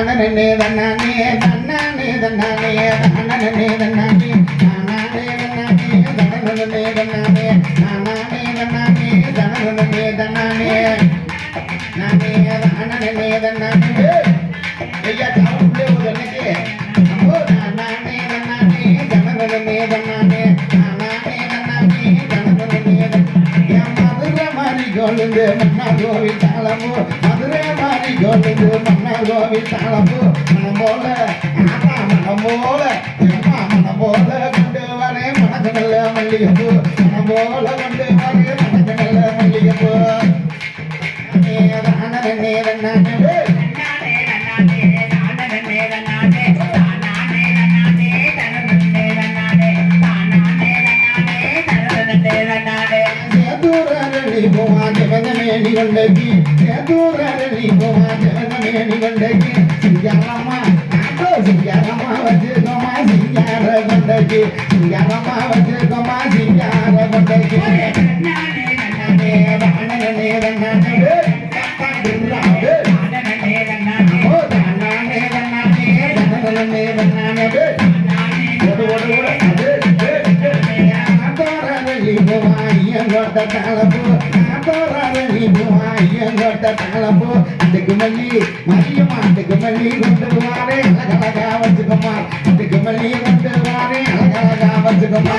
தானே தன்னானே தன்னானே தன்னானே தானே தன்னானே தானானே தன்னானே தனனே தன்னானே தானானே தன்னானே தனனே தன்னானே நானே தன்னானே ஐயா தன்னானே தன்னானே தானானே தன்னானே மதுரை மாறி கொழுந்து மன்னா கோவில் தாளமோ மதுரை மாறி கொழுந்து கோவி தாளமோ மனம் போல ஆமா மனம் போல மனம் போல கொண்டு மணக்கடல மல்லிகைப்பூ மனம் போல கொண்டு மணக்கடல மல்லிகைப்பூ போவான் ஜெகதமேனி கொண்டகி சேதூரரணி போவான் ஜெகதமேனி கொண்டகி சிங்காரம்மா நாட்டோ சிங்காரம்மா வச்சிருக்கோமா சிங்கார கொண்டகி சிங்காரம்மா வச்சிருக்கோமா சிங்கார கொண்டகி அதுக்கு மல்லி மல்லியம்மா அதுக்கு மல்லி கொண்டு அழகழகா வச்சுக்கம்மா அதுக்கு மல்லி கொண்டு அழகழகா வச்சுக்கம்மா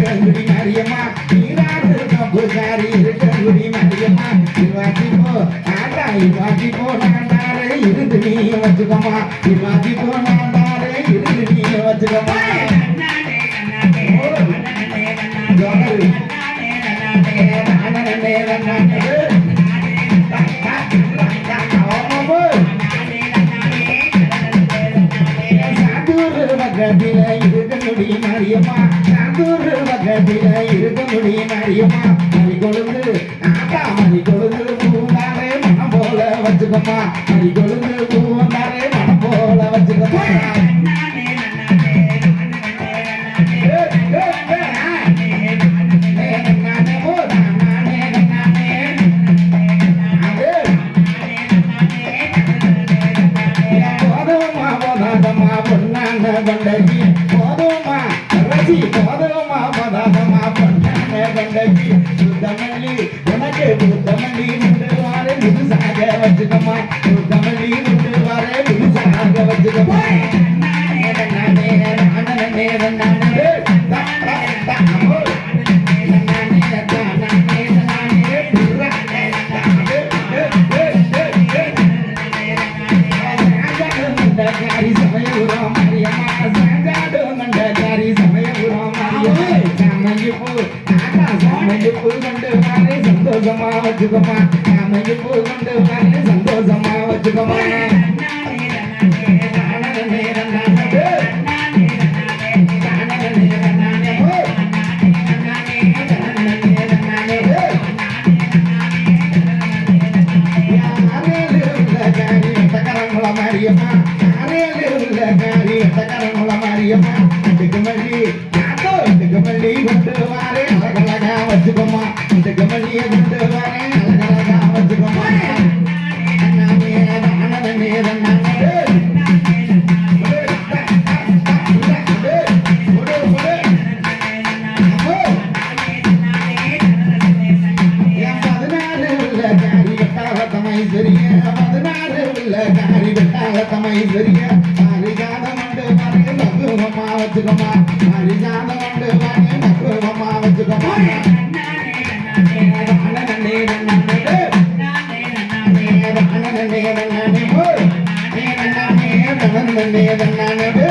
இருக்கங்குடி மரியம்மா ஈராறு கப்புக்காரி இருக்கங்குடி மரியம்மா திருவாச்சி போ ஆண்டா இவாச்சி போ நாண்டாரே இருந்து நீ வச்சுக்கோமா இவாச்சி போ நாண்டாரே இருந்து நீ வச்சுக்கோமா ஜோகரு சாந்தூர் முடியும் மாரியம்மா பக்கத்தில் இருக்க முடியும் மாரியம்மா மறி கொழுந்து ஆட்டா மறி கொழுந்து பூந்தாரே மனம் போல வச்சுக்கோமா மறி கொழுந்து பூந்தாரே மனம் போல வச்சுக்கோமா ஏய், ஏய், ஏய், ஆ. போதுமா. போதாதமா பொன்னான சுத்தமல்லி உனக்கு சுத்தமல்லி முதுசாக வச்சுக்கம்மா சாமஞ்சிப்பூ ஆட்டா சாமஞ்சிப்பூ கொண்டு வாரே சந்தோஷமா வச்சுக்கோமா சாமஞ்சிப்பூ கொண்டு வாரே சந்தோஷமா வச்சுக்கோமா மாரியம்மா பெரிய அறிஞான மண்டபானே நகுவமா வச்சுக்கோமா அறிஞான மண்டபானே நகுவமா வச்சுக்கோமா நன்னே நன்னே நன்னே நன்னே நன்னே நன்னே